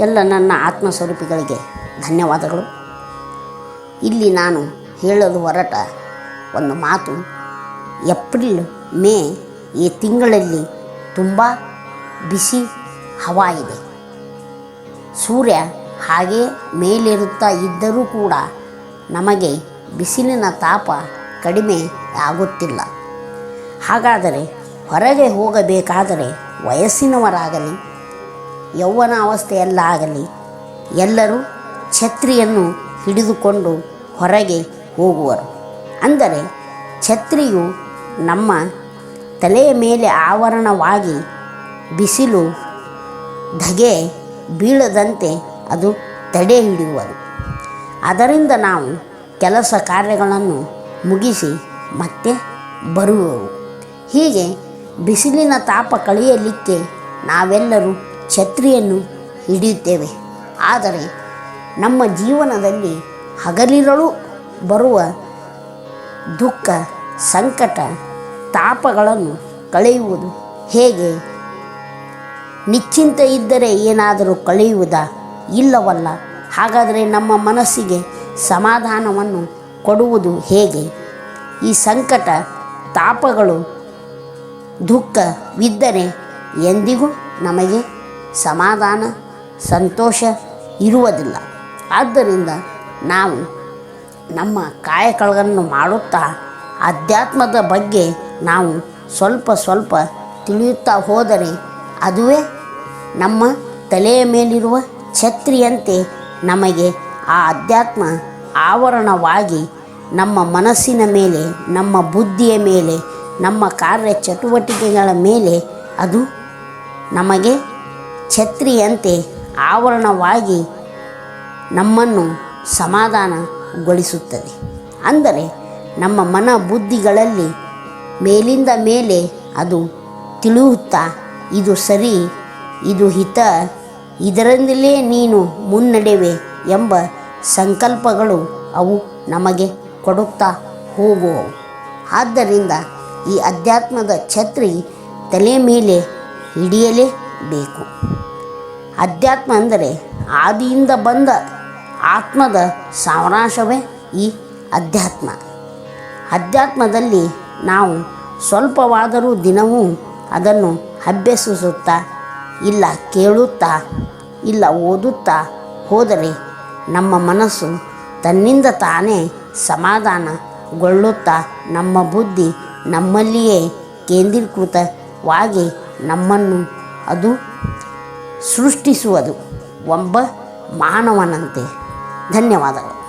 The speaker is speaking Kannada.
ಎಲ್ಲ ನನ್ನ ಆತ್ಮಸ್ವರೂಪಿಗಳಿಗೆ ಧನ್ಯವಾದಗಳು. ಇಲ್ಲಿ ನಾನು ಹೇಳಲು ಹೊರಟ ಒಂದು ಮಾತು. ಏಪ್ರಿಲ್, ಮೇ ಈ ತಿಂಗಳಲ್ಲಿ ತುಂಬ ಬಿಸಿ ಹವಾ ಇದೆ ಸೂರ್ಯ ಹಾಗೆ ಮೇಲಿರುತ್ತಾ ಇದ್ದರೂ ಕೂಡ ನಮಗೆ ಬಿಸಿಲಿನ ತಾಪ ಕಡಿಮೆ ಆಗುತ್ತಿಲ್ಲ. ಹಾಗಾದರೆ ಹೊರಗೆ ಹೋಗಬೇಕಾದರೆ ವಯಸ್ಸಿನವರಾಗಲಿ ಯೌವನ ಅವಸ್ಥೆಯಲ್ಲಾಗಲಿ ಎಲ್ಲರೂ ಛತ್ರಿಯನ್ನು ಹಿಡಿದುಕೊಂಡು ಹೊರಗೆ ಹೋಗುವರು. ಅಂದರೆ ಛತ್ರಿಯು ನಮ್ಮ ತಲೆಯ ಮೇಲೆ ಆವರಣವಾಗಿ ಬಿಸಿಲು, ಧಗೆ ಬೀಳದಂತೆ ಅದು ತಡೆ ಹಿಡಿಯುವುದು. ಅದರಿಂದ ನಾವು ಕೆಲಸ ಕಾರ್ಯಗಳನ್ನು ಮುಗಿಸಿ ಮತ್ತೆ ಬರುವವು. ಹೀಗೆ ಬಿಸಿಲಿನ ತಾಪ ಕಳೆಯಲಿಕ್ಕೆ ನಾವೆಲ್ಲರೂ ಛತ್ರಿಯನ್ನು ಹಿಡಿಯುತ್ತೇವೆ. ಆದರೆ ನಮ್ಮ ಜೀವನದಲ್ಲಿ ಹಗಲಿರಳು ಬರುವ ದುಃಖ, ಸಂಕಟ, ತಾಪಗಳನ್ನು ಕಳೆಯುವುದು ಹೇಗೆ? ನಿಶ್ಚಿಂತ ಇದ್ದರೆ ಏನಾದರೂ ಕಳೆಯುವುದಾ? ಇಲ್ಲವಲ್ಲ. ಹಾಗಾದರೆ ನಮ್ಮ ಮನಸ್ಸಿಗೆ ಸಮಾಧಾನವನ್ನು ಕೊಡುವುದು ಹೇಗೆ? ಈ ಸಂಕಟ, ತಾಪಗಳು, ದುಃಖವಿದ್ದರೆ ಎಂದಿಗೂ ನಮಗೆ ಸಮಾಧಾನ, ಸಂತೋಷ ಇರುವುದಿಲ್ಲ. ಆದ್ದರಿಂದ ನಾವು ನಮ್ಮ ಕಾಯಕಗಳನ್ನು ಮಾಡುತ್ತಾ ಅಧ್ಯಾತ್ಮದ ಬಗ್ಗೆ ನಾವು ಸ್ವಲ್ಪ ಸ್ವಲ್ಪ ತಿಳಿಯುತ್ತಾ ಹೋದರೆ ಅದುವೇ ನಮ್ಮ ತಲೆಯ ಮೇಲಿರುವ ಛತ್ರಿಯಂತೆ ನಮಗೆ ಆ ಅಧ್ಯಾತ್ಮ ಆವರಣವಾಗಿ ನಮ್ಮ ಮನಸ್ಸಿನ ಮೇಲೆ, ನಮ್ಮ ಬುದ್ಧಿಯ ಮೇಲೆ, ನಮ್ಮ ಕಾರ್ಯ ಚಟುವಟಿಕೆಗಳ ಮೇಲೆ ಅದು ನಮಗೆ ಛತ್ರಿಯಂತೆ ಆವರಣವಾಗಿ ನಮ್ಮನ್ನು ಸಮಾಧಾನಗೊಳಿಸುತ್ತದೆ. ಅಂದರೆ ನಮ್ಮ ಮನ ಬುದ್ಧಿಗಳಲ್ಲಿ ಮೇಲಿಂದ ಮೇಲೆ ಅದು ತಿಳಿಯುತ್ತಾ ಇದು ಸರಿ, ಇದು ಹಿತ, ಇದರಿಂದಲೇ ನೀನು ಮುನ್ನಡೆವೆ ಎಂಬ ಸಂಕಲ್ಪಗಳು ಅವು ನಮಗೆ ಕೊಡುತ್ತಾ ಹೋಗುವವು. ಆದ್ದರಿಂದ ಈ ಅಧ್ಯಾತ್ಮದ ಛತ್ರಿ ತಲೆ ಮೇಲೆ ಹಿಡಿಯಲೇಬೇಕು ಅಧ್ಯಾತ್ಮ ಅಂದರೆ ಆದಿಯಿಂದ ಬಂದ ಆತ್ಮದ ಸಾರಾಂಶವೇ ಈ ಅಧ್ಯಾತ್ಮ. ಅಧ್ಯಾತ್ಮದಲ್ಲಿ ನಾವು ಸ್ವಲ್ಪವಾದರೂ ದಿನವೂ ಅದನ್ನು ಅಭ್ಯಸಿಸುತ್ತಾ, ಇಲ್ಲ ಕೇಳುತ್ತಾ, ಇಲ್ಲ ಓದುತ್ತಾ ಹೋದರೆ ನಮ್ಮ ಮನಸ್ಸು ತನ್ನಿಂದ ತಾನೇ ಸಮಾಧಾನಗೊಳ್ಳುತ್ತಾ, ನಮ್ಮ ಬುದ್ಧಿ ನಮ್ಮಲ್ಲಿಯೇ ಕೇಂದ್ರೀಕೃತವಾಗಿ ನಮ್ಮನ್ನು ಅದು ಸೃಷ್ಟಿಸುವುದು ಒಬ್ಬ ಮಾನವನಂತೆ. ಧನ್ಯವಾದಗಳು.